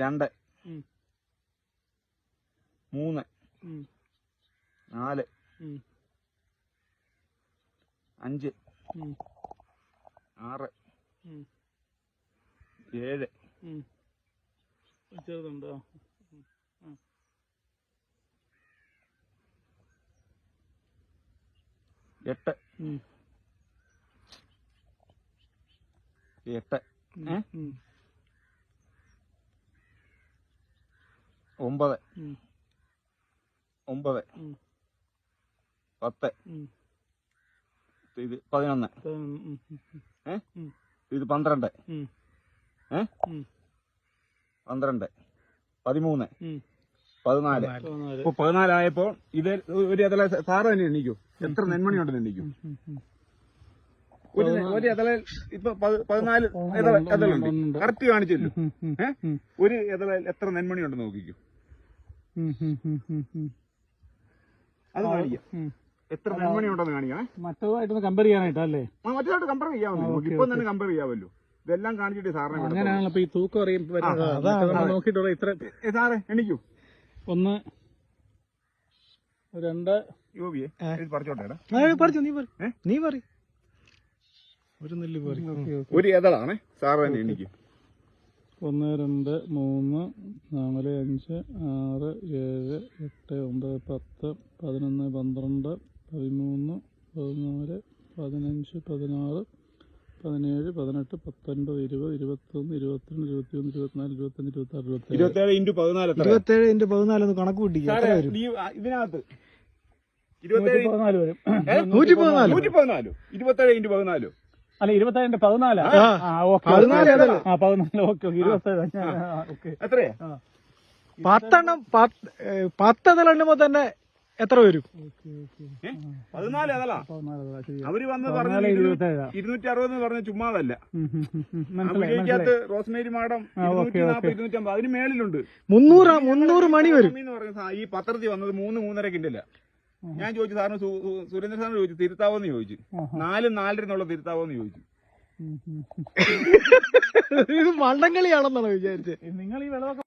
രണ്ട്. മൂന്ന്. നാല്. അഞ്ച്. ആറ്. ഏഴ്. ചെറുതുണ്ടോ? എട്ട്. എട്ട്. ഏ? ഒമ്പത്. ഒമ്പത്. പത്ത്. ഇത് പതിനൊന്ന്. ഏ. ഇത് പന്ത്രണ്ട്. ഏ. പന്ത്രണ്ട് പതിമൂന്ന്. പതിനാല് പതിനാലായപ്പോ ഇപ്പൊ പതിനാലായപ്പോൾ ഇത് ഒരു എതല സാറ് തന്നെ എണ്ണിക്കൂ എത്ര നെന്മണി ഉണ്ടെന്ന് എണ്ണിക്കൂ. ഒരു ഒരു എതല ഇപ്പൊ പതിനാല് ഉണ്ട്. കറക്റ്റ് കാണിച്ചല്ലോ. ഒരു എതല എത്ര നെന്മണി ഉണ്ടെന്ന് നോക്കിക്കൂ. അത് കാണിക്കാം. എത്ര നെന്മണി ഉണ്ടെന്ന് കാണിക്കണേ മറ്റേതായിട്ട് കമ്പയർ ചെയ്യാനായിട്ടല്ലേ മറ്റേതായിട്ട് കമ്പയർ ചെയ്യാമല്ലോ നമുക്ക് ഇപ്പൊ തന്നെ കമ്പയർ ചെയ്യാമല്ലോ. ഇതെല്ലാം കാണിച്ചിട്ട് സാറിനെ. അങ്ങനെയാണല്ലോ ഇപ്പൊ ഈ തൂക്കം അറിയും നോക്കിയിട്ടുള്ള ഇത്ര സാറേ എണ്ണിക്കൂ ഒന്ന് രണ്ട് യോബിയെ പറിച്ചോട്ടെ നീ പറ. നീ പറ. ഒരു നെല്ല് പറ ഒരു എതളാണേ സാറ് തന്നെ എണ്ണിക്കും. ഒന്ന് രണ്ട് മൂന്ന് നാല് അഞ്ച് ആറ് ഏഴ് എട്ട് ഒമ്പത് പത്ത് പതിനൊന്ന് പന്ത്രണ്ട് പതിമൂന്ന് പതിനാല് പതിനഞ്ച് പതിനാറ് പതിനേഴ് പതിനെട്ട് പത്തൊൻപത് ഇരുപത് ഇരുപത്തൊന്ന് ഇരുപത്തിരണ്ട് ഇരുപത്തിയൊന്ന് ഇരുപത്തിനാല് ഇരുപത്തഞ്ച് ഇരുപത്തി ഇരുപത്തേഴ് ഇന്റു പതിനാല് എത്ര? ഇരുപത്തേഴ് ഇന്റു പതിനാലൊന്ന് കണക്ക് കൂട്ടിക്കുക ഇതിനകത്ത്. ഇരുപത്തേഴ് പതിനാല് വരും? നൂറ്റി പതിനാല്. നൂറ്റി പതിനാലോ. ഇരുപത്തേഴ് ഇന്റു പതിനാലോ. അല്ല ഇരുപത്തേഴിന്റെ പതിനാലാ? ആ ഓക്കെ പതിനാല് ഓക്കെ ഇരുപത്തേഴ് ഓക്കെ. എത്രയാ? പത്തെണ്ണം പത്ത് തന്നെ എത്ര വരും? പതിനാല് അവർ വന്ന് ഇരുപത്തേഴാ ഇരുന്നൂറ്റി അറുപത് എന്ന് പറഞ്ഞ ചുമ്മാതല്ല. റോസ്മേരി മാഡം ഇരുന്നൂറ്റി അതിന് മേളിലുണ്ട്. മുന്നൂറ് മുന്നൂറ് മണി വരും. എന്ന് പറഞ്ഞ ഈ പത്രത്തിൽ വന്നത് മൂന്ന് മൂന്നര കിൻഡല്ല ഞാൻ ചോദിച്ചു സാറിന് സു- സു- സുരേന്ദ്ര സാറിന് ചോദിച്ചു തിരുത്താവോന്ന് ചോദിച്ചു. നാലും നാലരെന്നുള്ള തിരുത്താവോന്ന് ചോദിച്ചു. ഇത് മണ്ടങ്കളിയാണെന്നാണ് വിചാരിച്ചത്. നിങ്ങൾ ഈ വിളവൊക്കെ